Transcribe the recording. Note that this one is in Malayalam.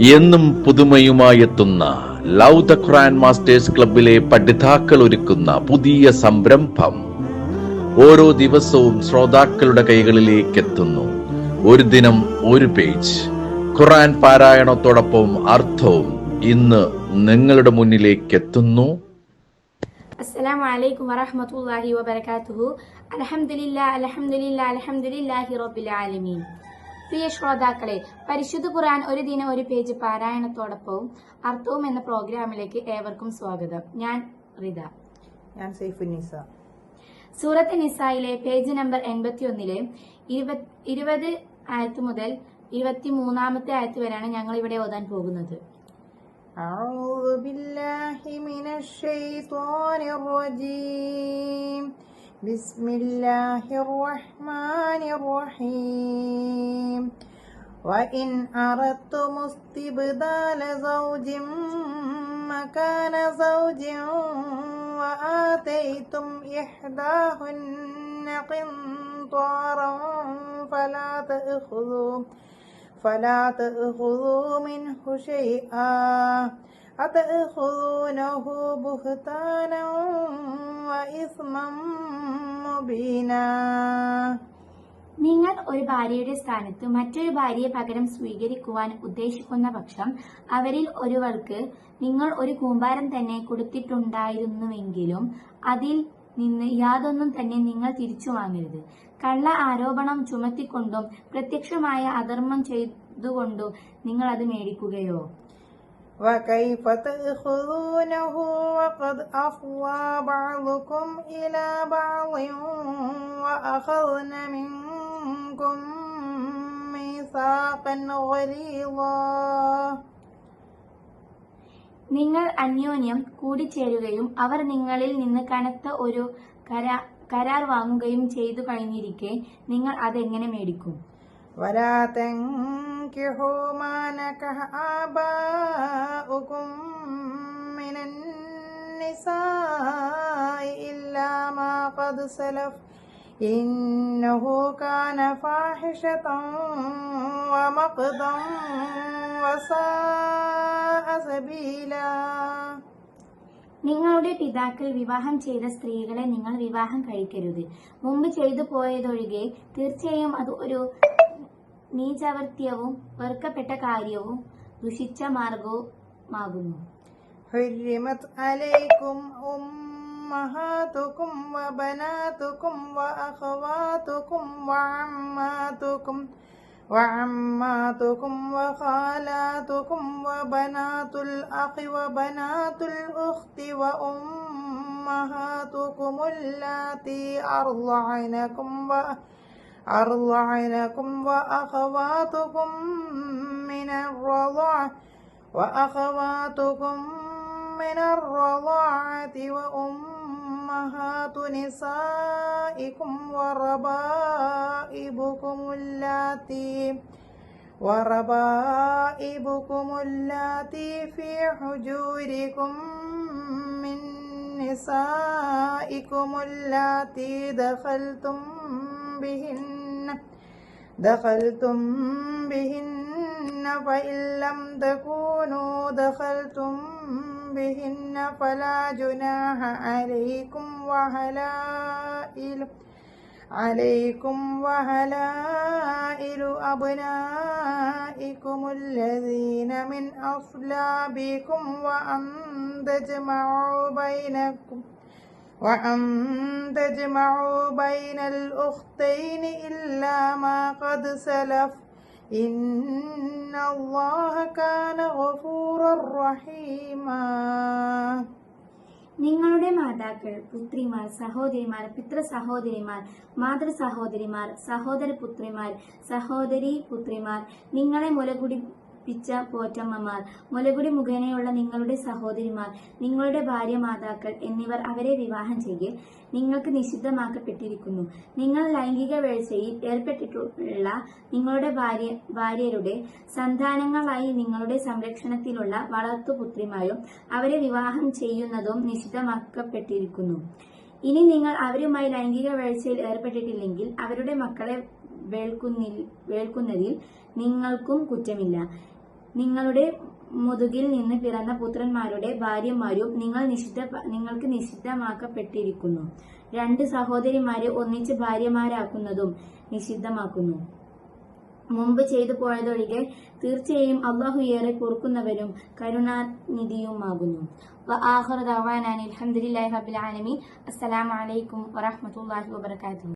എന്നും പുതുമയുമായെത്തുന്ന ലവ് ദ ഖുറാൻ മാസ്റ്റേഴ്സ് ക്ലബിലെ പഠിതാക്കൾ ഒരുക്കുന്ന പുതിയ സംരംഭം ഓരോ ദിവസവും ശ്രോതാക്കളുടെ കൈകളിലേക്ക് എത്തുന്നു ഒരു ദിനം ഒരു പേജ്. ഖുറാൻ പാരായണത്തോടൊപ്പം അർത്ഥവും ഇന്ന് നിങ്ങളുടെ മുന്നിലേക്ക് എത്തുന്നു അസ്സലാമു അലൈക്കും വറഹ്മത്തുള്ളാഹി വബറകാതുഹു. لله الحمد അൽഹംദുലില്ലാഹി റബ്ബിൽ ആലമീൻ. പ്രിയ ശ്രോതാക്കളെ പരിശുദ്ധ ഖുർആൻ ഒരു ദിനം ഒരു പേജ് പാരായണത്തോടൊപ്പവും അർത്ഥവും എന്ന പ്രോഗ്രാമിലേക്ക് ഏവർക്കും സ്വാഗതം ഞാൻ റിത ഞാൻ സൈഫുന്നിസ സൂറത്ത് നിസായിലെ പേജ് നമ്പർ എൺപത്തി ഒന്നിലെ ഇരുപത് ആയത്ത് മുതൽ ഇരുപത്തി മൂന്നാമത്തെ ആയത്ത് വരെയാണ് ഞങ്ങൾ ഇവിടെ ഓതാൻ പോകുന്നത് أعوذ بالله من الشيطان الرجيم بسم الله الرحمن الرحيم. وإن أردتم استبدال زوج مكان زوج وآتيتم إحداهن قنطارا فلا تأخذوا فلا تأخذوا منه شيئا. أتأخذونه بهتانا وإثما നിങ്ങൾ ഒരു ഭാര്യയുടെ സ്ഥാനത്ത് മറ്റൊരു ഭാര്യയെ പകരം സ്വീകരിക്കുവാൻ ഉദ്ദേശിക്കുന്ന പക്ഷം അവരിൽ ഒരുവൾക്ക് നിങ്ങൾ ഒരു കൂമ്പാരം തന്നെ കൊടുത്തിട്ടുണ്ടായിരുന്നുവെങ്കിലും അതിൽ നിന്ന് യാതൊന്നും തന്നെ നിങ്ങൾ തിരിച്ചു വാങ്ങരുത്. കള്ള ആരോപണം ചുമത്തിക്കൊണ്ടും പ്രത്യക്ഷമായ അധർമ്മം ചെയ്തുകൊണ്ടും നിങ്ങൾ അത് മേടിക്കുകയോ وكيف تأخذونه وقد أفضى بعضكم إلى بعض وأخذن منكم ميثاقا غليظا നിങ്ങൾ അന്യോന്യം കൂടിച്ചേരുകയും അവർ നിങ്ങളിൽ നിന്ന് കനത്ത ഒരു കരാ കരാർ വാങ്ങുകയും ചെയ്തു കഴിഞ്ഞിരിക്കെ നിങ്ങൾ അതെങ്ങനെ മേടിക്കും ولا تنكحوا ما نكح آباؤكم من النساء إلا ما قد سلف إنه كان فاحشة ومقتا وساء سبيلا നിങ്ങളുടെ പിതാക്കൾ വിവാഹം ചെയ്ത സ്ത്രീകളെ നിങ്ങൾ വിവാഹം കഴിക്കരുത് മുമ്പ് ചെയ്തു പോയതൊഴികെ തീർച്ചയായും അത് ഒരു നീചാവർത്യവും വെറുക്കപ്പെട്ട കാര്യവും ദുഷിച്ച മാർഗവുമാകുന്നു حرمت عليكم أمهاتكم وبناتكم وأخواتكم وعماتكم وعماتكم وخالاتكم وبنات الأخ وبنات الأخت وأمهاتكم اللاتي أرضعنكم وأ- أرضعنكم وأخواتكم من الرضاعة وأخواتكم من الرضاعة وأمهات نسائكم وربائبكم اللاتي وربائبكم اللاتي في حجوركم من نسائكم اللاتي دخلتم بهن دخلتم بهن فإن لم تكونوا دخلتم بهن فلا جناح عليكم وهلائل عليكم وهلائل أبنائكم الذين من أصلابكم وأن تجمعوا بينكم وأن تجمعوا بين الأختين إلا ما قد سلف إن الله كان غفورا رحيما നിങ്ങളുടെ മാതാക്കൾ പുത്രിമാർ സഹോദരിമാർ പിതൃ സഹോദരിമാർ മാതൃ സഹോദരിമാർ സഹോദര പുത്രിമാർ സഹോദരി പുത്രിമാർ നിങ്ങളെ മുലകുടിപ്പിച്ച പോറ്റമ്മമാർ മുലകുടി മുഖേനയുള്ള നിങ്ങളുടെ സഹോദരിമാർ നിങ്ങളുടെ ഭാര്യ മാതാക്കൾ എന്നിവർ അവരെ വിവാഹം ചെയ്യൽ നിങ്ങൾക്ക് നിഷിദ്ധമാക്കപ്പെട്ടിരിക്കുന്നു. നിങ്ങൾ ലൈംഗിക വേഴ്ചയിൽ ഏർപ്പെട്ടിട്ടുള്ള നിങ്ങളുടെ ഭാര്യ ഭാര്യരുടെ സന്താനങ്ങളായി നിങ്ങളുടെ സംരക്ഷണത്തിലുള്ള വളർത്തുപുത്രിമാരും അവരെ വിവാഹം ചെയ്യുന്നതും നിഷിദ്ധമാക്കപ്പെട്ടിരിക്കുന്നു. ഇനി നിങ്ങൾ അവരുമായി ലൈംഗിക വേഴ്ചയിൽ ഏർപ്പെട്ടിട്ടില്ലെങ്കിൽ അവരുടെ മക്കളെ വേൾക്കുന്നതിൽ നിങ്ങൾക്കും കുറ്റമില്ല. നിങ്ങളുടെ മുതുകിൽ നിന്ന് പിറന്ന പുത്രന്മാരുടെ ഭാര്യമാരും നിങ്ങൾ നിഷിദ്ധ നിങ്ങൾക്ക് നിഷിദ്ധമാക്കപ്പെട്ടിരിക്കുന്നു. രണ്ട് സഹോദരിമാരെ ഒന്നിച്ച് ഭാര്യമാരാക്കുന്നതും നിഷിദ്ധമാക്കുന്നു. മുമ്പ് ചെയ്തു പോയതൊഴികെ തീർച്ചയായും അള്ളാഹു ഏറെ കുറുക്കുന്നവരും കരുണാനിധിയുമാകുന്നു. അലഹമുല്ലാ റബിൽ ആലമീൻ. വറഹമത്തല്ലാഹി വാത്തു